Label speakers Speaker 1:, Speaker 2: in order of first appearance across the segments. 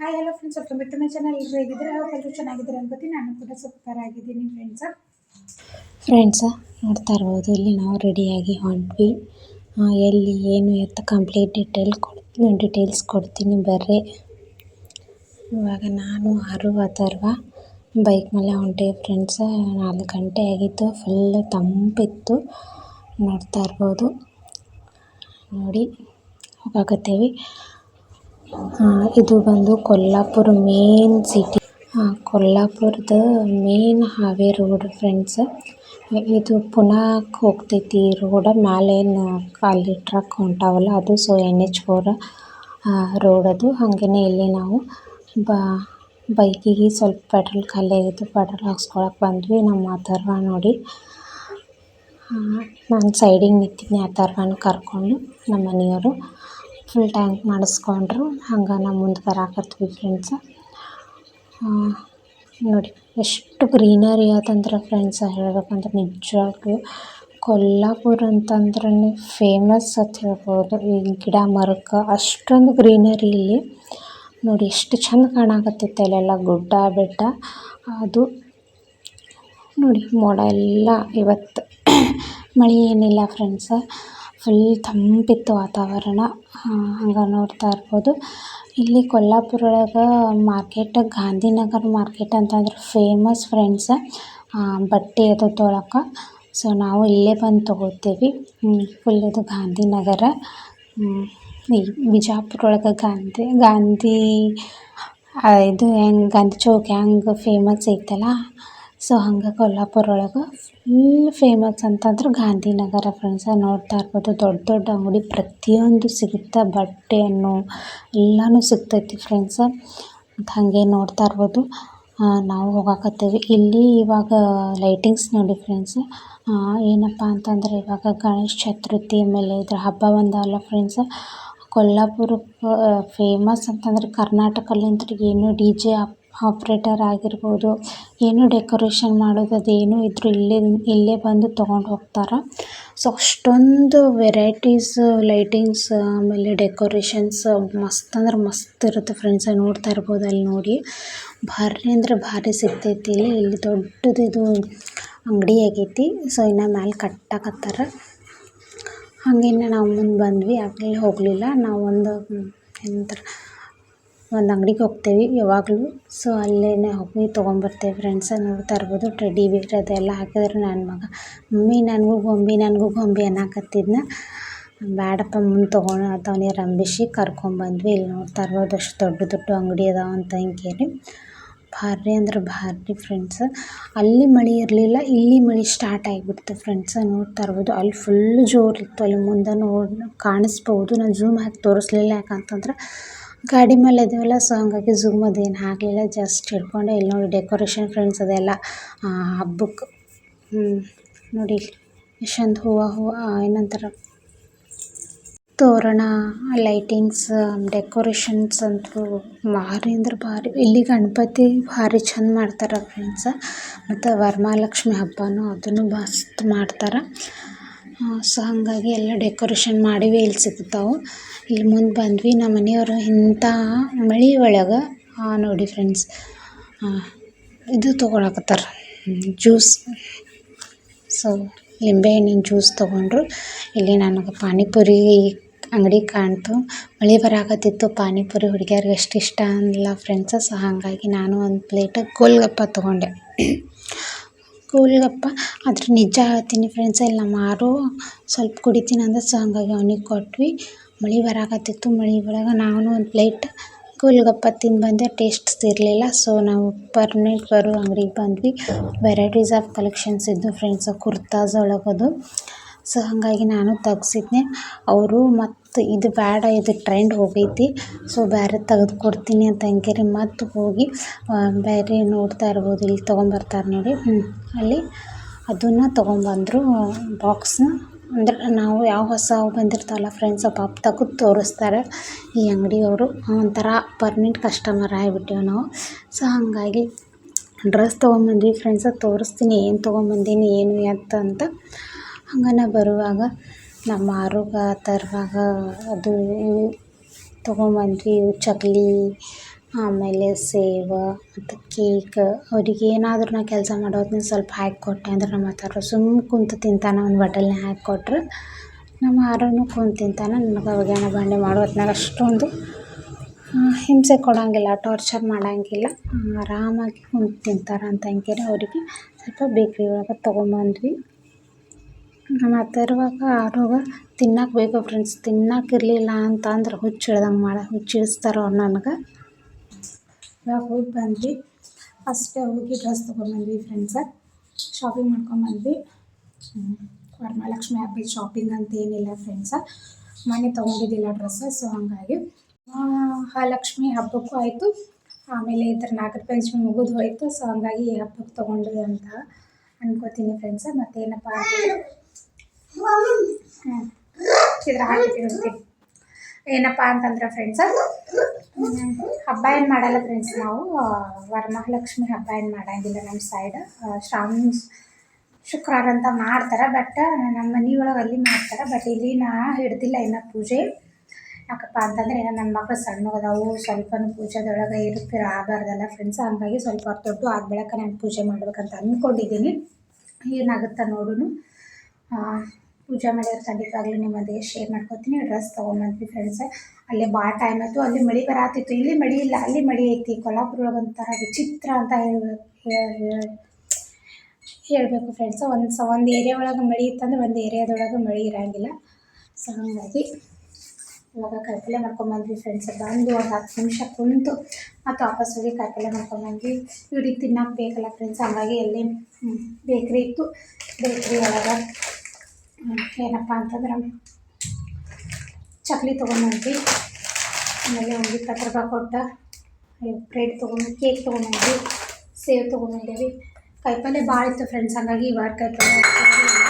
Speaker 1: Hi hello friends welcome ಬಿಟ್ಟು my channel ಎಲ್ಲರೂ ಹೇಗಿದ್ದೀರಾ ಎಲ್ಲರೂ ಚೆನ್ನಾಗಿದ್ದೀರಾ ಅನ್ಕೋತೀನಿ ನಾನು ಕೂಡ ಸೂಪರ್ ಆಗಿದ್ದೀನಿ ಫ್ರೆಂಡ್ಸ
Speaker 2: ಫ್ರೆಂಡ್ಸ ನೋಡ್ತಾ ಇರ್ಬೋದು. ಇಲ್ಲಿ ನಾವು ರೆಡಿಯಾಗಿ ಹೊಂಟ್ವಿ ಎಲ್ಲಿ ಏನು ಎತ್ತ ಕಂಪ್ಲೀಟ್ ಡೀಟೇಲ್ ಕೊಡ್ತೀನಿ ಡೀಟೇಲ್ಸ್ ಕೊಡ್ತೀನಿ ಬರ್ರಿ. ಇವಾಗ ನಾನು ಅರು ಅಥರ್ವ ಬೈಕ್ ಮೇಲೆ ಹೊಂಟೀವಿ ಫ್ರೆಂಡ್ಸ ನಾಲ್ಕು ಗಂಟೆ ಆಗಿತ್ತು. ಫುಲ್ ತಂಪಿತ್ತು. ನೋಡ್ತಾ ಇರ್ಬೋದು. ನೋಡಿ, ಹೋಗಾಕತ್ತೇವಿ. ಇದು ಬಂದು ಕೊಲ್ಲಾಪುರ ಮೇನ್ ಸಿಟಿ ಕೊಲ್ಲಾಪುರದ ಮೇನ್ ಹಾವೇ ರೋಡ್ ಫ್ರೆಂಡ್ಸ್ ಇದು ಪುನಃ ಹೋಗ್ತೈತಿ ರೋಡ್ ಮ್ಯಾಲೇನು ಖಾಲಿ ಟ್ರಕ್ ಹೊಂಟಾವಲ್ಲ, ಅದು so N H four road ಅದು. ಹಾಗೆಯೇ ಇಲ್ಲಿ ನಾವು ಬಾ, ಬೈಕಿಗೆ ಸ್ವಲ್ಪ ಪೆಟ್ರೋಲ್ ಖಾಲಿ ಆಗಿತ್ತು ಪೆಟ್ರೋಲ್ ಹಾಕ್ಸ್ಕೊಳಕ್ಕೆ ಬಂದ್ವಿ. ನಮ್ಮ ಅಥರ್ವ ನೋಡಿ ನಾನು ಸೈಡಿಗೆ ನಿಂತಿದ್ದೆ ಅಥರ್ವನ ಕರ್ಕೊಂಡು ನಮ್ಮ ಮನೆಯವರು. ಫುಲ್ ಟ್ಯಾಂಕ್ ಮಾಡಿಸ್ಕೊಂಡ್ರು. ಹಂಗೆ ನಾವು ಮುಂದೆ ಬರಾಕತ್ವಿ ಫ್ರೆಂಡ್ಸ ನೋಡಿ, ಎಷ್ಟು ಗ್ರೀನರಿ ಆತಂದ್ರೆ ಫ್ರೆಂಡ್ಸ್ ಹೇಳ್ಬೇಕಂದ್ರೆ ನಿಜವಾಗ್ಲೂ ಕೊಲ್ಲಾಪುರ ಅಂತಂದ್ರೆ ಫೇಮಸ್ ಅಂತ ಹೇಳ್ಬೋದು. ಈ ಗಿಡ ಮರಕ್ಕೆ ಅಷ್ಟೊಂದು ಗ್ರೀನರಿ ಇಲ್ಲಿ. ನೋಡಿ, ಎಷ್ಟು ಚಂದ ಕಾಣಾಕತ್ತಿತ್ತು ಅಲ್ಲೆಲ್ಲ ಗುಡ್ಡ, ಬೆಟ್ಟ. ಅದು ನೋಡಿ, ಮೋಡ ಎಲ್ಲ ಇವತ್ತು ಮಳೆ ಏನಿಲ್ಲ ಫ್ರೆಂಡ್ಸ ಫುಲ್ ತಂಪಿತ್ತು ವಾತಾವರಣ. ಹಂಗೆ ನೋಡ್ತಾ ಇರ್ಬೋದು. ಇಲ್ಲಿ ಕೊಲ್ಲಾಪುರ ಒಳಗೆ ಮಾರ್ಕೆಟ್ ಗಾಂಧಿನಗರ ಮಾರ್ಕೆಟ್ ಅಂತಂದ್ರೆ ಫೇಮಸ್ ಫ್ರೆಂಡ್ಸ ಬಟ್ಟೆ ಅದು ತೊಳಕ್ಕೆ ಸೊ ನಾವು ಇಲ್ಲೇ ಬಂದು ತೊಗೋತೀವಿ. ಫುಲ್ ಇದು ಗಾಂಧಿನಗರ. ಈ ಬಿಜಾಪುರ ಒಳಗೆ ಗಾಂಧಿ ಗಾಂಧಿ ಇದು ಹೆಂಗೆ, ಗಾಂಧಿ ಚೌಕ್ ಹೆಂಗೆ ಫೇಮಸ್ ಐತಲ್ಲ? ಸೊ ಹಂಗೆ ಕೊಲ್ಲಾಪುರ ಒಳಗೆ ಫುಲ್ ಫೇಮಸ್ ಅಂತಂದ್ರೆ ಗಾಂಧಿನಗರ ಫ್ರೆಂಡ್ಸ ನೋಡ್ತಾ ಇರ್ಬೋದು. ದೊಡ್ಡ ದೊಡ್ಡ ಅಂಗಡಿ ಪ್ರತಿಯೊಂದು ಸಿಗುತ್ತೆ ಬಟ್ಟೆಯನ್ನು ಎಲ್ಲಾನು ಸಿಗ್ತೈತಿ ಫ್ರೆಂಡ್ಸ್ ಮತ್ತು ಹಾಗೆ ನೋಡ್ತಾ ಇರ್ಬೋದು. ನಾವು ಹೋಗಾಕತ್ತೀವಿ. ಇಲ್ಲಿ ಇವಾಗ ಲೈಟಿಂಗ್ಸ್ ನೋಡಿ ಫ್ರೆಂಡ್ಸ್ ಏನಪ್ಪ ಅಂತಂದ್ರೆ ಇವಾಗ ಗಣೇಶ ಚತುರ್ಥಿ, ಆಮೇಲೆ ಇದ್ರ ಹಬ್ಬ ಬಂದವಲ್ಲ ಫ್ರೆಂಡ್ಸ್ ಕೊಲ್ಲಾಪುರ ಫೇಮಸ್ ಅಂತಂದ್ರೆ ಕರ್ನಾಟಕಲ್ಲಿಂತ ಏನು ಡಿ ಜೆ ಆಪ್ರೇಟರ್ ಆಗಿರ್ಬೋದು, ಏನು ಡೆಕೋರೇಷನ್ ಮಾಡೋದು ಅದೇನು ಇದ್ರೂ ಇಲ್ಲೇ ಇಲ್ಲೇ ಬಂದು ತಗೊಂಡು ಹೋಗ್ತಾರೆ. ಸೊ ಅಷ್ಟೊಂದು ವೆರೈಟೀಸ್ ಲೈಟಿಂಗ್ಸ್, ಆಮೇಲೆ ಡೆಕೋರೇಷನ್ಸ್ ಮಸ್ತ್ ಅಂದ್ರೆ ಮಸ್ತ್ ಇರುತ್ತೆ ಫ್ರೆಂಡ್ಸ್ ನೋಡ್ತಾ ಇರ್ಬೋದು ಅಲ್ಲಿ ನೋಡಿ. ಭಾರಿ ಅಂದ್ರೆ ಭಾರಿ ಸಿಗ್ತೈತಿ ಇಲ್ಲಿ ಇಲ್ಲಿ ದೊಡ್ಡದು ಇದು ಅಂಗಡಿ ಆಗೈತಿ. ಸೊ ಇನ್ನು ಮ್ಯಾಲೆ ಕಟ್ಟಾಕತ್ತಾರ. ಹಾಗೇನೆ ನಾವು ಮುಂದೆ ಬಂದ್ವಿ, ಆಗಲೇ ಹೋಗಲಿಲ್ಲ. ನಾವು ಒಂದು ಏನಂತಾರೆ ಒಂದು ಅಂಗಡಿಗೆ ಹೋಗ್ತೇವೆ ಯಾವಾಗಲೂ. ಸೊ ಅಲ್ಲೇ ಹೋಗಿ ತೊಗೊಂಡ್ಬರ್ತೇವೆ ಫ್ರೆಂಡ್ಸ್ ನೋಡ್ತಾ ಇರ್ಬೋದು ಟೆಡ್ಡಿ ಬೇರ್ ಅದೆಲ್ಲ ಹಾಕಿದ್ರೆ ನನ್ನ ಮಗ, ಮಮ್ಮಿ, ನನಗೂ ಗೊಂಬೆ ನನಗೂ ಗೊಂಬೆ ಅನ್ನಕತ್ತಿದ್ನ. ಬೇಡಪ್ಪ ಮುಂದೆ ತೊಗೊಂಡು ಅವನಿಗೆ ರಂಬಿಸಿ ಕರ್ಕೊಂಬಂದ್ವಿ ಇಲ್ಲಿ ನೋಡ್ತಾ ಇರ್ಬೋದು ಅಷ್ಟು ದೊಡ್ಡ ದೊಡ್ಡ ಅಂಗಡಿ ಅದಾವ ಅಂತ ಕೇಳಿ. ಭಾರಿ ಅಂದ್ರೆ ಭಾರಿ ಫ್ರೆಂಡ್ಸ್ ಅಲ್ಲಿ ಮಳೆ ಇರಲಿಲ್ಲ, ಇಲ್ಲಿ ಮಳೆ ಸ್ಟಾರ್ಟ್ ಆಗಿಬಿಡ್ತು ಫ್ರೆಂಡ್ಸ್ ನೋಡ್ತಾ ಇರ್ಬೋದು ಅಲ್ಲಿ ಫುಲ್ ಜೋರಿತ್ತು ಅಲ್ಲಿ ಮುಂದೆ ನೋಡಿ ಕಾಣಿಸ್ಬೋದು ನಾನು ಜೂಮ್ ಹಾಕಿ ತೋರಿಸ್ಲಿಲ್ಲ ಯಾಕಂತಂದ್ರೆ ಗಾಡಿ ಮೇಲೆ ಇದ್ದೀವಲ್ಲ ಸೊ ಹಂಗಾಗಿ ಝೂಮ್ ಅದೇನು ಹಾಕಲಿಲ್ಲ ಜಸ್ಟ್ ಹಿಡ್ಕೊಂಡೆ ಇಲ್ಲಿ ನೋಡಿ ಡೆಕೋರೇಷನ್ ಫ್ರೆಂಡ್ಸ್ ಅದೆಲ್ಲ ಹಬ್ಬಕ್ಕೆ ನೋಡಿ ಎಷ್ಟೊಂದು ಹೂವು ಹೂವು ಏನಂತಾರೆ? ತೋರಣ ಲೈಟಿಂಗ್ಸ್ ಡೆಕೋರೇಷನ್ಸ್ ಅಂತೂ ಭಾರಿ ಅಂದ್ರೆ ಭಾರಿ. ಇಲ್ಲಿ ಗಣಪತಿ ಭಾರಿ ಚಂದ ಮಾಡ್ತಾರೆ ಫ್ರೆಂಡ್ಸ್ ಮತ್ತು ವರಮಹಾಲಕ್ಷ್ಮಿ ಹಬ್ಬನೂ ಅದನ್ನು ಮಸ್ತ್ ಮಾಡ್ತಾರೆ. ಸೊ ಹಾಗಾಗಿ ಎಲ್ಲ ಡೆಕೋರೇಷನ್ ಮಾಡಿವಿ ಇಲ್ಲಿ ಸಿಗ್ತಾವು ಇಲ್ಲಿ ಮುಂದೆ ಬಂದ್ವಿ, ನಮ್ಮ ಮನೆಯವರು ಇಂಥ ಮಳೆ ಒಳಗೆ ನೋಡಿ ಫ್ರೆಂಡ್ಸ್ ಇದು ತೊಗೊಳಕತ್ತಾರ ಜ್ಯೂಸ್ ಸೊ ಲಿಂಬೆಹಣ್ಣಿನ ಜ್ಯೂಸ್ ತೊಗೊಂಡ್ರು. ಇಲ್ಲಿ ನನಗೆ ಪಾನಿಪುರಿ ಅಂಗಡಿ ಕಾಣ್ತು. ಮಳೆ ಬರಾಕತ್ತಿತ್ತು, ಪಾನಿಪುರಿ ಹುಡುಗಿಯರಿಗೆ ಎಷ್ಟು ಇಷ್ಟ ಅನ್ನಲ್ಲ ಫ್ರೆಂಡ್ಸ್ ಸೊ ಹಾಗಾಗಿ ನಾನು ಒಂದು ಪ್ಲೇಟ್ ಗೋಲ್ಗಪ್ಪ ತೊಗೊಂಡೆ. ಗೋಲ್ಗಪ್ಪ ಆದ್ರೆ ನಿಜ ಹೇಳ್ತೀನಿ ಫ್ರೆಂಡ್ಸ್ ಇಲ್ಲಿ ನಮ್ಮ ಆರು ಸ್ವಲ್ಪ ಕುಡಿತೀನಿ ಅಂದ ಸೊ ಹಾಗಾಗಿ ಅವನಿಗೆ ಕೊಟ್ವಿ. ಮಳೆ ಬರಾಕತ್ತಿತ್ತು, ಮಳೆ ಒಳಗೆ ನಾನು ಒಂದು ಪ್ಲೇಟ್ ಕೂಲ್ಗಪ್ಪ ತಿಂದು ಬಂದೆ ಟೇಸ್ಟ್ ಇರಲಿಲ್ಲ. ಸೊ ನಾವು ಪರ್ಮನೆಂಟ್ ಬರೋ ಅಂಗಡಿಗೆ ಬಂದ್ವಿ. ವೆರೈಟೀಸ್ ಆಫ್ ಕಲೆಕ್ಷನ್ಸ್ ಇದ್ದು ಫ್ರೆಂಡ್ಸ್ ಕುರ್ತಾಸ್ ಒಳಗದು. ಸೊ ಹಾಗಾಗಿ ನಾನು ತೆಗ್ಸಿದ್ನೆ. ಅವರು ಮತ್ತು ಇದು ಬೇಡ, ಇದು ಟ್ರೆಂಡ್ ಹೋಗೈತಿ. ಸೊ ಬೇರೆ ತೆಗೆದು ಕೊಡ್ತೀನಿ ಅಂತ ಅಂಕೇರಿ ಮತ್ತೆ ಹೋಗಿ ಬೇರೆ ನೋಡ್ತಾ ಇರ್ಬೋದು, ಇಲ್ಲಿ ತೊಗೊಂಬರ್ತಾರೆ ನೋಡಿ. ಅಲ್ಲಿ ಅದನ್ನು ತೊಗೊಂಬಂದರು ಬಾಕ್ಸ್ನ ಅಂದ್ರೆ ನಾವು ಯಾವ ಹೊಸ ಬಂದಿರ್ತಾವಲ್ಲ ಫ್ರೆಂಡ್ಸ್ ಪಾಪ ತೆಗೆದು ತೋರಿಸ್ತಾರೆ ಈ ಅಂಗಡಿಯವರು. ಒಂಥರ ಪರ್ಮನೆಂಟ್ ಕಸ್ಟಮರ್ ಆಗಿಬಿಟ್ಟೇವೆ ನಾವು. ಸೊ ಹಾಗಾಗಿ ಡ್ರೆಸ್ ತೊಗೊಂಬಂದ್ವಿ ಫ್ರೆಂಡ್ಸ್ ತೋರಿಸ್ತೀನಿ, ಏನು ತೊಗೊಂಬಂದೀನಿ, ಏನು ಎತ್ತ ಅಂತ. ಹಂಗನ ಬರುವಾಗ ನಮ್ಮ ಆರೋಗ ತರುವಾಗ ಅದು ತೊಗೊಂಬಂದ್ವಿ ಇವು ಚಕ್ಲಿ,
Speaker 3: ಆಮೇಲೆ ಸೇವ ಮತ್ತು ಕೇಕ್. ಅವ್ರಿಗೆ ಏನಾದರೂ ನಾ ಕೆಲಸ ಮಾಡೋ ಹೊತ್ನ್ಯಾಗ ಸ್ವಲ್ಪ ಹಾಕಿ ಕೊಟ್ಟೆ ಅಂದ್ರೆ ನಮ್ಮ ಅತ್ತಾರು ಸುಮ್ಮ ಕುಂತು ತಿಂತಾನೆ ಒಂದು ಬಟ್ಟಲ್ನ್ಯಾಗ ಹಾಕಿ ಕೊಟ್ರೆ. ನಮ್ಮ ಆರೋನು ಕುಂತು ತಿಂತಾನೆ, ನನಗೆ ಒಗ್ಯಾಣ ಬಂಡೆ ಮಾಡೋ ಹೊತ್ನ್ಯಾಗ ಅಷ್ಟೊಂದು ಹಿಂಸೆ ಕೊಡೋಂಗಿಲ್ಲ ಟಾರ್ಚರ್ ಮಾಡೋಂಗಿಲ್ಲ. ಆರಾಮಾಗಿ ಕುಂತು ತಿಂತಾರೆ ಅಂತ ಅಂಕೇಳಿ ಅವರಿಗೆ ಸ್ವಲ್ಪ ಬೇಕ್ರಿ ಒಳಗೆ ತೊಗೊಂಬಂದ್ವಿ. ನಮ್ಮ ಅತ್ತರ್ವಾಗ ಆರೋಗ ತಿನ್ನಕ್ಕೆ ಬೇಕು ಫ್ರೆಂಡ್ಸ್ ತಿನ್ನಕ್ಕೆ ಇರಲಿಲ್ಲ ಅಂತ ಅಂದ್ರೆ ಹುಚ್ಚು ಹಿಡ್ದಂಗೆ ಮಾಡ ಹುಚ್ಚು ಹಿಡಿಸ್ತಾರೆ ಅವ್ರು ನನಗೆ
Speaker 2: ಇವಾಗ ಹೋಗಿ ಬಂದ್ವಿ ಅಷ್ಟೇ ಹೋಗಿ ಡ್ರೆಸ್ ತೊಗೊಂಬಂದ್ವಿ ಫ್ರೆಂಡ್ಸ ಶಾಪಿಂಗ್ ಮಾಡ್ಕೊಂಬಂದ್ವಿ ಹ್ಮ್. ವರಮಹಾಲಕ್ಷ್ಮಿ ಹಬ್ಬದ ಶಾಪಿಂಗ್ ಅಂತ ಏನಿಲ್ಲ ಫ್ರೆಂಡ್ಸ ಮನೆ ತೊಗೊಂಡಿದ್ದಿಲ್ಲ ಡ್ರೆಸ್ಸ ಸೊ ಹಾಗಾಗಿ ಮಹಾಲಕ್ಷ್ಮಿ ಹಬ್ಬಕ್ಕೂ ಆಯಿತು ಆಮೇಲೆ ಈ ಥರ ನಾಗರ ಪಂಚಮಿ ಮುಗಿದು ಹೋಯಿತು ಸೊ ಹಂಗಾಗಿ ಈ ಹಬ್ಬಕ್ಕೆ ತೊಗೊಂಡ್ವಿ ಅಂತ ಅನ್ಕೋತೀನಿ ಫ್ರೆಂಡ್ಸ ಮತ್ತೇನಪ್ಪ ಅಂತಂದ್ರೆ ಹ್ಞೂ ಇದ್ರ ಹಾಕಿಟ್ಟಿರ್ತೀನಿ ಏನಪ್ಪ ಅಂತಂದ್ರೆ ಫ್ರೆಂಡ್ಸ ಹಬ್ಬ ಏನು ಮಾಡಲ್ಲ ಫ್ರೆಂಡ್ಸ್ ನಾವು ವರಮಹಾಲಕ್ಷ್ಮಿ ಹಬ್ಬ ಏನು ಮಾಡಂಗಿಲ್ಲ ನಮ್ಮ ಸೈಡ್ ಶ್ರಾವಣ ಶುಕ್ರವಾರ ಅಂತ ಮಾಡ್ತಾರೆ ಬಟ್ ನಮ್ಮ ಮನೆ ಒಳಗೆ ಅಲ್ಲಿ ಮಾಡ್ತಾರೆ ಬಟ್ ಇಲ್ಲಿ ನಾ ಹಿಡ್ದಿಲ್ಲ ಇನ್ನು ಪೂಜೆ. ಯಾಕಪ್ಪ ಅಂತಂದ್ರೆ ನಮ್ಮ ನನ್ನ ಮಕ್ಳು ಸಣ್ಣಗದಾವು, ಸ್ವಲ್ಪನೂ ಪೂಜೆದೊಳಗೆ ಇರುತ್ತೀರ, ಆಗಬಾರ್ದಲ್ಲ ಫ್ರೆಂಡ್ಸ್ ಹಂಗಾಗಿ ಸ್ವಲ್ಪ ದೊಡ್ಡ ಆದ ನಾನು ಪೂಜೆ ಮಾಡ್ಬೇಕಂತ ಅಂದ್ಕೊಂಡಿದ್ದೀನಿ ಏನಾಗುತ್ತೆ ನೋಡೋಣ ಪೂಜೆ ಮಾಡಿದ್ರೆ ಖಂಡಿತವಾಗ್ಲೂ ನಿಮ್ಮೊಂದಿಗೆ ಶೇರ್ ಮಾಡ್ಕೊತೀನಿ. ಡ್ರೆಸ್ ತೊಗೊಂಬಂದ್ವಿ ಫ್ರೆಂಡ್ಸ್ ಅಲ್ಲೇ ಭಾಳ ಟೈಮ್ ಆಯಿತು. ಅಲ್ಲಿ ಮಳೆ ಬರಾತಿತ್ತು. ಇಲ್ಲಿ ಮಳೆ ಇಲ್ಲ. ಅಲ್ಲಿ ಮಳೆ ಐತಿ. ಕೊಲ್ಲಾಪುರ ಒಳಗೆ ಒಂಥರ ವಿಚಿತ್ರ ಅಂತ ಹೇಳ್ಬೇಕು ಹೇಳಬೇಕು ಫ್ರೆಂಡ್ಸ್ ಒಂದು ಸ, ಒಂದು ಏರಿಯಾ ಒಳಗೆ ಮಳೆ ಇತ್ತಂದ್ರೆ ಒಂದು ಏರಿಯಾದೊಳಗೆ ಮಳೆ ಇರೋಂಗಿಲ್ಲ. ಸೊ ಹಾಗಾಗಿ ಇವಾಗ ಕಾಯಿಪಲ್ಯ ಮಾಡ್ಕೊಂಬಂದ್ವಿ ಫ್ರೆಂಡ್ಸ್ ಬಂದು ಒಂದು ಹತ್ತು ನಿಮಿಷ ಕುಂತು ಮತ್ತು ವಾಪಸ್ ಹೋಗಿ ಕಾಯಿಪಲ್ಯ ಮಾಡ್ಕೊಂಬಂದ್ವಿ. ಇವ್ರಿಗೆ ತಿನ್ನೋಕೆ ಬೇಕಲ್ಲ ಫ್ರೆಂಡ್ಸ್ ಹಂಗಾಗಿ ಎಲ್ಲಿ ಬೇಕ್ರಿ ಇತ್ತು. ಬೇಕ್ರಿ ಒಳಗೆ ಏನಪ್ಪ ಅಂತಂದ್ರೆ, ಚಕ್ಲಿ ತೊಗೊಂಬಂದ್ವಿ ಆಮೇಲೆ ಒಂದು ಇಪ್ಪತ್ತು ರೂಪಾಯಿ ಕೊಟ್ಟ ಬ್ರೆಡ್ ತೊಗೊಂಡು ಕೇಕ್ ತೊಗೊಂಬಂದ್ವಿ ಸೇವ್ ತೊಗೊಂಬಂದೇವಿ ಕಾಯಿಪಲ್ಲೆ ಭಾಳ ಇತ್ತು ಫ್ರೆಂಡ್ಸ್ ಹಂಗಾಗಿ ಇವಾಗ ಕಾಯಿಪಲ್ಲೆ ಕೊಡಲಿಲ್ಲ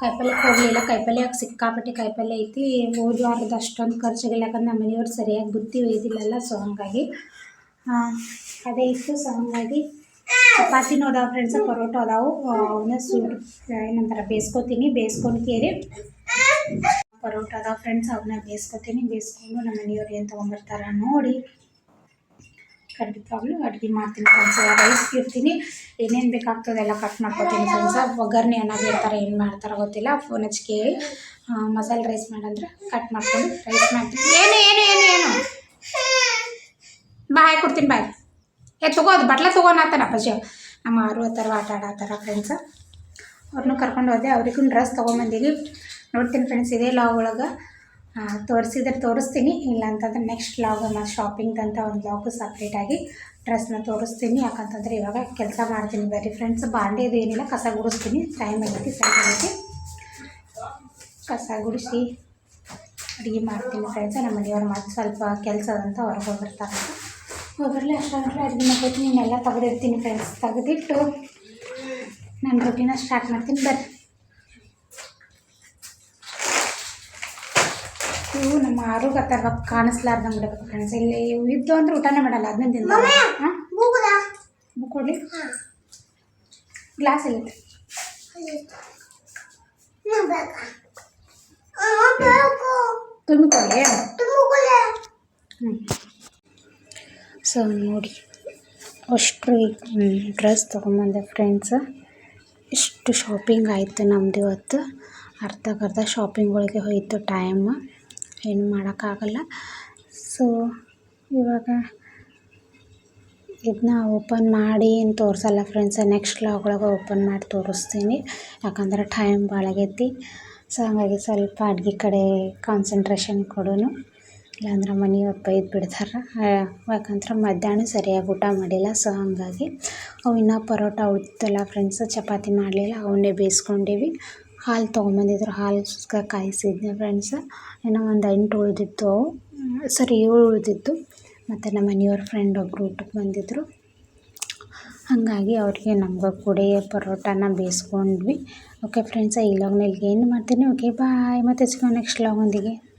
Speaker 2: ಕಾಯಿಪಲ್ಲೆ ಕಾಯಿಪಲ್ಯ ಸಿಕ್ಕಾಪಟ್ಟೆ ಕಾಯಿಪಲ್ಲೆ ಐತಿ. ಹೋದ ವಾರದ ಅಷ್ಟೊಂದು ಖರ್ಚಾಗಿಲ್ಲ, ಯಾಕಂದ್ರೆ ನಮ್ಮ ಮನೆಯವ್ರು ಸರಿಯಾಗಿ ಬುತ್ತಿ ಒಯ್ದಿಲ್ಲಲ್ಲ ಸೊ ಹಾಗಾಗಿ ಅದೇ ಇತ್ತು ಸೊ ಹಾಗಾಗಿ ಚಪಾತಿನೂ ಅದಾವೆ ಫ್ರೆಂಡ್ಸ್ ಪರೋಟ ಅದಾವು. ಅವನ್ನ ಸೂಟ್ ಏನಂತಾರೆ ಬೇಯಿಸ್ಕೊತೀನಿ ಬೇಯಿಸ್ಕೊಂಡು ಕೇರಿ. ಪರೋಟ ಅದಾವೆ ಫ್ರೆಂಡ್ಸ್ ಅವನ್ನ ಬೇಯಿಸ್ಕೊತೀನಿ ಬೇಯಿಸ್ಕೊಂಡು ನಮ್ಮ ಮನೆಯವ್ರು ಏನು ತೊಗೊಂಬರ್ತಾರ ನೋಡಿ. ಖಂಡಿತವಾಗ್ಲೂ ಅಡುಗೆ ಮಾಡ್ತೀನಿ ಫ್ರೆಂಡ್ಸ್ ರೈಸ್ ಇರ್ತೀನಿ ಏನೇನು ಬೇಕಾಗ್ತದೆ ಎಲ್ಲ ಕಟ್ ಮಾಡ್ಕೊತೀನಿ ಫ್ರೆಂಡ್ಸ್ ಒಗ್ಗರಣೆ ಏನಾದ್ರು ಇರ್ತಾರೆ, ಏನು ಮಾಡ್ತಾರೋ ಗೊತ್ತಿಲ್ಲ. ಫೋನ್ ಹಚ್ಚಿ ಕೇಳಿ. ಮಸಾಲೆ ರೈಸ್ ಮಾಡಂದ್ರೆ ಕಟ್ ಮಾಡ್ಕೊಂಡು ರೈಸ್ ಮಾಡ್ತೀನಿ. ಏನು ಏನು ಏನು ಏನು? ಬಾಯ್ ಕೊಡ್ತೀನಿ ಬಾಯ್ ಏ ತಗೋ ಅದು ಬಟ್ಲ ತೊಗೊಳತ್ತಾರ ಅಪ್ಪಾಜಿ. ನಮ್ಮ ಆರು ಥರ ಆಟ ಆಡತ್ತಾರ ಫ್ರೆಂಡ್ಸ್ ಅವ್ರನ್ನೂ ಕರ್ಕೊಂಡು ಹೋದೆ, ಅವ್ರಿಗೂ ಡ್ರೆಸ್ ತೊಗೊಂಬಂದೀನಿ. ನೋಡ್ತೀನಿ ಫ್ರೆಂಡ್ಸ್ ಇದೇ ಲಾಗ್ ಒಳಗೆ. ತೋರಿಸಿದ್ರೆ ತೋರಿಸ್ತೀನಿ ಇಲ್ಲ ಅಂತಂದ್ರೆ ನೆಕ್ಸ್ಟ್ ಲಾಗ್ ಮತ್ತು ಶಾಪಿಂಗ್ ಅಂತ ಒಂದು ಲಾಗು ಸಪ್ರೇಟಾಗಿ ಡ್ರೆಸ್ನ ತೋರಿಸ್ತೀನಿ. ಯಾಕಂತಂದ್ರೆ ಇವಾಗ ಕೆಲಸ ಮಾಡ್ತೀನಿ ಬರೀ ಫ್ರೆಂಡ್ಸ್ ಬಾಂಡೆದು ಏನಿಲ್ಲ, ಕಸ ಗುಡಿಸ್ತೀನಿ. ಟೈಮ್ ಆಗೈತಿ ಸರಿ ಆಗೈತಿ. ಕಸ ಗುಡಿಸಿ ಅಡುಗೆ ಮಾಡ್ತೀನಿ ಫ್ರೆಂಡ್ಸ್ ನಮ್ಮ ಮನೆಯವ್ರು ಮತ್ತೆ ಸ್ವಲ್ಪ ಕೆಲಸದಂತ ಹೊರಗೆ ಹೋಗಿರ್ತಾರಂತ. ಹೋಗಿರಲಿ ಅಷ್ಟೊಂದ್ರೆ ಅಡುಗೆ ಮಾಡ್ಕೊತೀನಿ ಇನ್ನೆಲ್ಲ ತೆಗೆದಿರ್ತೀನಿ ಫ್ರೆಂಡ್ಸ್ ತೆಗೆದಿಟ್ಟು ನಾನು ರೊಟ್ಟಿನ ಸ್ಟಾರ್ಟ್ ಮಾಡ್ತೀನಿ. ಬರ್ರಿ. ಇವು ನಮ್ಮ ಆರೋಗ್ಯ ಥರ ಕಾಣಿಸ್ಲಾರ್ದಂಗೆ ಬಿಡಬೇಕು ಫ್ರೆಂಡ್ಸ್ ಇಲ್ಲಿ ಇವು ಇದ್ದು ಅಂದ್ರೆ ಊಟನೇ ಮಾಡಲ್ಲ ಅದನ್ನ ತಿಂದ ಹಾಂ. ಕೊಡಲಿ ಗ್ಲಾಸ್ ಇಲ್ಲ ತುಂಬಿಕೊಳ್ಳಿ ಹ್ಞೂ ಸೊ ನೋಡಿ ಅಷ್ಟು ಡ್ರೆಸ್ ತೊಗೊಂಬಂದೆ ಫ್ರೆಂಡ್ಸ್. ಇಷ್ಟು ಶಾಪಿಂಗ್ ಆಯಿತು ನಮ್ದು ಇವತ್ತು. ಅರ್ಧಕ್ಕರ್ಧ ಶಾಪಿಂಗ್ ಒಳಗೆ ಹೋಯಿತು ಟೈಮ್. ಏನು ಮಾಡೋಕ್ಕಾಗಲ್ಲ. ಸೊ, ಇವಾಗ ಇದನ್ನ ಓಪನ್ ಮಾಡಿ ಏನು ತೋರಿಸಲ್ಲ ಫ್ರೆಂಡ್ಸ್. ನೆಕ್ಸ್ಟ್ ಲಾಗ್ ಒಳಗೆ ಓಪನ್ ಮಾಡಿ ತೋರಿಸ್ತೀನಿ. ಯಾಕಂದ್ರೆ ಟೈಮ್ ಭಾಳ ಆಗೈತಿ ಸೊ, ಹಾಗಾಗಿ ಸ್ವಲ್ಪ ಅಡ್ಗೆ ಕಡೆ ಕಾನ್ಸಂಟ್ರೇಷನ್ ಕೊಡೋನು. ಇಲ್ಲಾಂದ್ರೆ ಮನೆಯವ್ರು ಬೈದು ಬಿಡ್ತಾರೆ. ಯಾಕಂದ್ರೆ ಮಧ್ಯಾಹ್ನ ಸರಿಯಾಗಿ ಊಟ ಮಾಡಿಲ್ಲ. ಸೊ, ಹಾಗಾಗಿ ಅವು ಇನ್ನೂ ಪರೋಟ ಉಳಿತಲ್ಲ ಫ್ರೆಂಡ್ಸ್ ಚಪಾತಿ ಮಾಡಲಿಲ್ಲ. ಅವನ್ನೇ ಬೇಯಿಸ್ಕೊಂಡೀವಿ. ಹಾಲು ತೊಗೊಂಬಂದಿದ್ರು. ಹಾಲು ಕಾಯಿಸಿದ್ದೆ ಫ್ರೆಂಡ್ಸ್ ಇನ್ನೂ ಒಂದು ಎಂಟು ಉಳಿದಿತ್ತು ಅವು. ಸರಿ, ಏಳು ಉಳಿದಿತ್ತು. ಮತ್ತು ನಮ್ಮ ಮನೆಯವ್ರ ಫ್ರೆಂಡ್ ಒಬ್ಬರು ಊಟಕ್ಕೆ ಬಂದಿದ್ದರು ಹಾಗಾಗಿ ಅವ್ರಿಗೆ ನಮ್ಗೆ ಕೂಡಿ ಪರೋಟಾನ ಬೇಯಿಸ್ಕೊಂಡ್ವಿ. ಓಕೆ ಫ್ರೆಂಡ್ಸ್ ಈ ಲಾಗ್ನಲ್ಲಿ ಏನು ಮಾಡ್ತೀನಿ? ಓಕೆ ಬಾಯ್ ಮತ್ತೆ ಸಿಗೋಣ ನೆಕ್ಸ್ಟ್ ಲಾಗೊಂದಿಗೆ